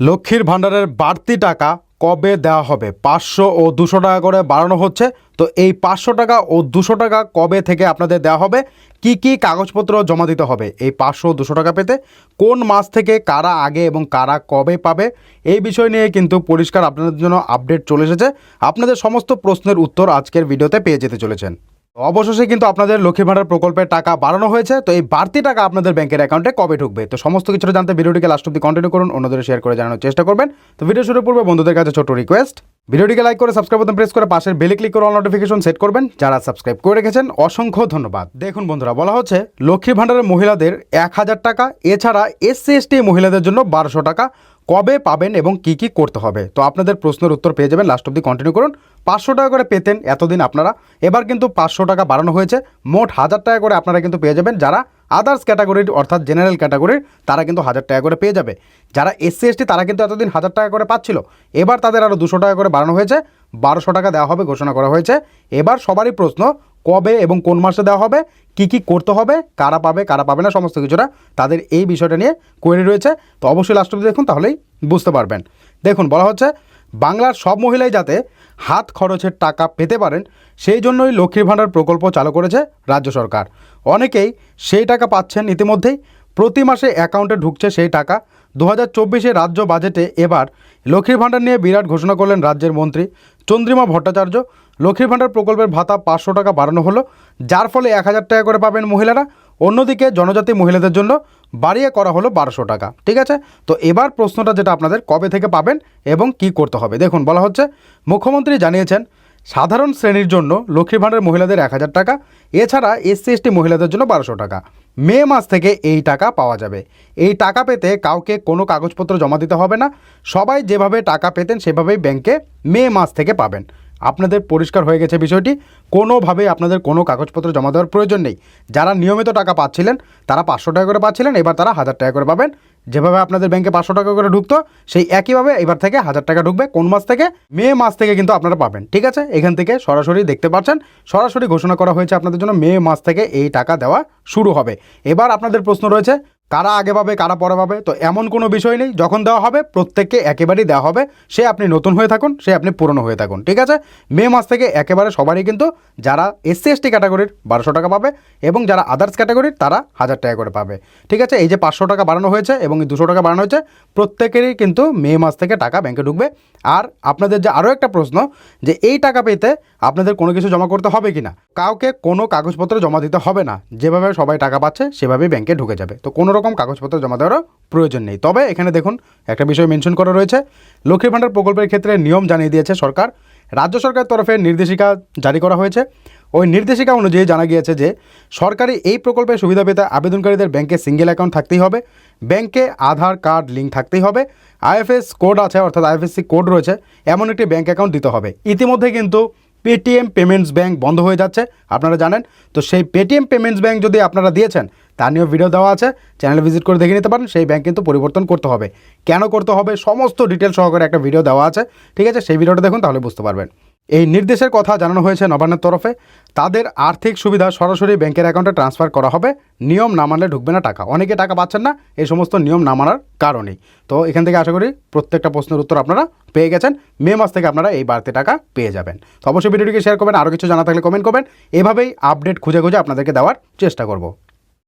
লক্ষ্মীর ভাণ্ডারের বাড়তি টাকা কবে দেওয়া হবে? পাঁচশো ও দুশো টাকা করে বাড়ানো হচ্ছে। তো এই পাঁচশো টাকা ও দুশো টাকা কবে থেকে আপনাদের দেওয়া হবে? কি কি কাগজপত্র জমা দিতে হবে? এই পাঁচশো দুশো টাকা পেতে কোন মাস থেকে কারা আগে এবং কারা কবে পাবে? এই বিষয় নিয়ে কিন্তু পরিষ্কার আপনাদের জন্য আপডেট চলে এসেছে। আপনাদের সমস্ত প্রশ্নের উত্তর আজকের ভিডিওতে পেয়ে যেতে চলেছেন। অবশেষে কিন্তু আপনাদের লক্ষ্মী ভাণ্ডার প্রকল্পের টাকা বাড়ানো হয়েছে। তো এই বাড়তি টাকা আপনাদের ব্যাংকের অ্যাকাউন্টে কবে ঢুকবে? তো সমস্ত কিছু জানতে ভিডিওটিকে লাস্ট অব্দি কন্টিনিউ করুন, অন্যদের শেয়ার করে জানানোর চেষ্টা করবেন। তো ভিডিও শুরু পূর্বে বন্ধুদের কাছে ছোট রিকোয়েস্ট ভিডিওটিকে লাইক করে সাবস্ক্রাইব বাটন প্রেস করে পাশের বেলে ক্লিক করে অল নোটিফিকেশন সেট করবেন। যারা সাবস্ক্রাইব করে রেখেছেন, অসংখ্য ধন্যবাদ। দেখুন বন্ধুরা, বলা হচ্ছে লক্ষ্মী ভাণ্ডারের মহিলাদের এক হাজার টাকা, এছাড়া এসসি এসটি মহিলাদের জন্য বারোশো টাকা কবে পাবেন এবং কি কি করতে হবে? তো আপনাদের প্রশ্নের উত্তর পেয়ে যাবেন। লাস্ট অব্দি কন্টিনিউ করুন। পাঁচশো টাকা করে পেতেন এতদিন আপনারা। এবার কিন্তু পাঁচশো টাকা বাড়ানো হয়েছে। মোট হাজার টাকা করে আপনারা কিন্তু পেয়ে যাবেন। যারা আদার্স ক্যাটাগরির অর্থাৎ জেনারেল ক্যাটাগরির তারা কিন্তু হাজার টাকা করে পেয়ে যাবে। যারা এসসি এসটি তারা কিন্তু এতদিন হাজার টাকা করে পাচ্ছিল। এবার তাদের আরও দুশো টাকা করে বাড়ানো হয়েছে। বারোশো টাকা দেওয়া হবে, ঘোষণা করা হয়েছে। এবার সবারই প্রশ্ন কবে এবং কোন মাসে দেওয়া হবে, কি কি করতে হবে, কারা পাবে কারা পাবে না, সমস্ত কিছুটা তাদের এই বিষয়টা নিয়ে কোয়েরি রয়েছে। তো অবশ্যই লাস্ট অব্দি দেখুন, তাহলেই বুঝতে পারবেন। দেখুন, বলা হচ্ছে, বাংলার সব মহিলাই যাতে হাত খরচের টাকা পেতে পারেন, সেই জন্যই লক্ষ্মীর ভাণ্ডার প্রকল্প চালু করেছে রাজ্য সরকার। অনেকেই সেই টাকা পাচ্ছেন ইতিমধ্যেই, প্রতি মাসে অ্যাকাউন্টে ঢুকছে সেই টাকা। দু হাজার রাজ্য বাজেটে এবার লক্ষ্মীর ভাণ্ডার নিয়ে বিরাট ঘোষণা করলেন রাজ্যের মন্ত্রী চন্দ্রিমা ভট্টাচার্য। লক্ষ্মীর ভাণ্ডার প্রকল্পের ভাতা পাঁচশো টাকা বাড়ানো হলো, যার ফলে এক হাজার টাকা করে পাবেন মহিলারা। অন্যদিকে জনজাতি মহিলাদের জন্য বাড়িয়ে করা হলো বারোশো টাকা। ঠিক আছে? তো এবার প্রশ্নটা যেটা আপনাদের, কবে থেকে পাবেন এবং কি করতে হবে? দেখুন, বলা হচ্ছে, মুখ্যমন্ত্রী জানিয়েছেন, সাধারণ শ্রেণির জন্য লক্ষ্মী ভাণ্ডার মহিলাদের এক হাজার টাকা, এছাড়া এসসি, এসটি মহিলাদের জন্য বারোশো টাকা। মে মাস থেকে এই টাকা পাওয়া যাবে। এই টাকা পেতে কাউকে কোনো কাগজপত্র জমা দিতে হবে না। সবাই যেভাবে টাকা পেতেন সেভাবেই ব্যাংকে মে মাস থেকে পাবেন। আপনাদের পরিষ্কার হয়ে গেছে বিষয়টি। কোনোভাবেই আপনাদের কোনো কাগজপত্র জমা দেওয়ার প্রয়োজন নেই। যারা নিয়মিত টাকা পাচ্ছিলেন, তারা পাঁচশো টাকা করে পাচ্ছিলেন, এবার তারা হাজার টাকা করে পাবেন। যেভাবে আপনাদের ব্যাংকে পাঁচশো টাকা করে ঢুকতো, সেই একইভাবে এবার থেকে হাজার টাকা ঢুকবে। কোন মাস থেকে? মে মাস থেকে কিন্তু আপনারা পাবেন, ঠিক আছে? এখান থেকে সরাসরি দেখতে পাচ্ছেন। সরাসরি ঘোষণা করা হয়েছে আপনাদের জন্য, মে মাস থেকে এই টাকা দেওয়া শুরু হবে। এবার আপনাদের প্রশ্ন রয়েছে কারা আগে পাবে, কারা পরে পাবে, তো এমন কোনো বিষয় নেই। যখন দেওয়া হবে, প্রত্যেককে একেবারেই দেওয়া হবে। সে আপনি নতুন হয়ে থাকুন, সে আপনি পুরনো হয়ে থাকুন, ঠিক আছে? মে মাস থেকে একেবারে সবারই কিন্তু যারা এসসি এসটি ক্যাটাগরির বারোশো টাকা পাবে এবং যারা আদার্স ক্যাটাগরির তারা হাজার টাকা করে পাবে, ঠিক আছে? এই যে পাঁচশো টাকা বাড়ানো হয়েছে এবং দুশো টাকা বাড়ানো হয়েছে, প্রত্যেকেরই কিন্তু মে মাস থেকে টাকা ব্যাংকে ঢুকবে। আর আপনাদের যে আরও একটা প্রশ্ন, যে এই টাকা পেতে আপনাদের কোনো কিছু জমা করতে হবে কি না কাউকে কোনো কাগজপত্র জমা দিতে হবে না। যেভাবে সবাই টাকা পাচ্ছে, সেভাবেই ব্যাংকে ঢুকে যাবে। তো কোনো রকম কাগজপত্র জমা দেওয়ারও প্রয়োজন নেই। তবে এখানে দেখুন, একটা বিষয় মেনশন করা রয়েছে। লক্ষ্মীর ভাণ্ডার প্রকল্পের ক্ষেত্রে নিয়ম জানিয়ে দিয়েছে সরকার। রাজ্য সরকারের তরফে নির্দেশিকা জারি করা হয়েছে। ওই নির্দেশিকা অনুযায়ী জানা গিয়েছে যে, সরকারি এই প্রকল্পের সুবিধা পেতে আবেদনকারীদের ব্যাংকে সিঙ্গেল অ্যাকাউন্ট থাকতেই হবে। ব্যাংকে আধার কার্ড লিঙ্ক থাকতেই হবে। আইএফএস কোড আছে, অর্থাৎ আইএফএসসি কোড রয়েছে, এমন একটি ব্যাংক অ্যাকাউন্ট দিতে হবে। ইতিমধ্যে কিন্তু পেটিএম পেমেন্টস ব্যাংক বন্ধ হয়ে যাচ্ছে, আপনারা জানেন। তো সেই পেটিএম পেমেন্টস ব্যাংক যদি আপনারা দিয়েছেন তা নিয়েও ভিডিও দেওয়া আছে। চ্যানেলে ভিজিট করে দেখে নিতে পারেন। সেই ব্যাংক কিন্তু পরিবর্তন করতে হবে। কেন করতে হবে? সমস্ত ডিটেল সহকারে একটা ভিডিও দেওয়া আছে। ঠিক আছে? সেই ভিডিওটা দেখুন, তাহলে বুঝতে পারবেন। এই নির্দেশের কথা জানানো হয়েছে নবান্নের তরফে। তাদের আর্থিক সুবিধা সরাসরি ব্যাংকের অ্যাকাউন্টে ট্রান্সফার করা হবে। নিয়ম না মানলে ঢুকবে না টাকা। অনেকে টাকা পাচ্ছেন না। এই সমস্ত নিয়ম না মানার কারণেই। তো এখান থেকে আশা করি প্রত্যেকটা প্রশ্নের উত্তর আপনারা পেয়ে গেছেন। মে মাস থেকে আপনারা এই বাড়তি টাকা পেয়ে যাবেন। তো অবশ্যই ভিডিওটিকে শেয়ার করবেন। আরও কিছু জানা থাকলে কমেন্ট করবেন। এভাবেই আপডেট খুঁজে খুঁজে আপনাদেরকে দেওয়ার চেষ্টা করব।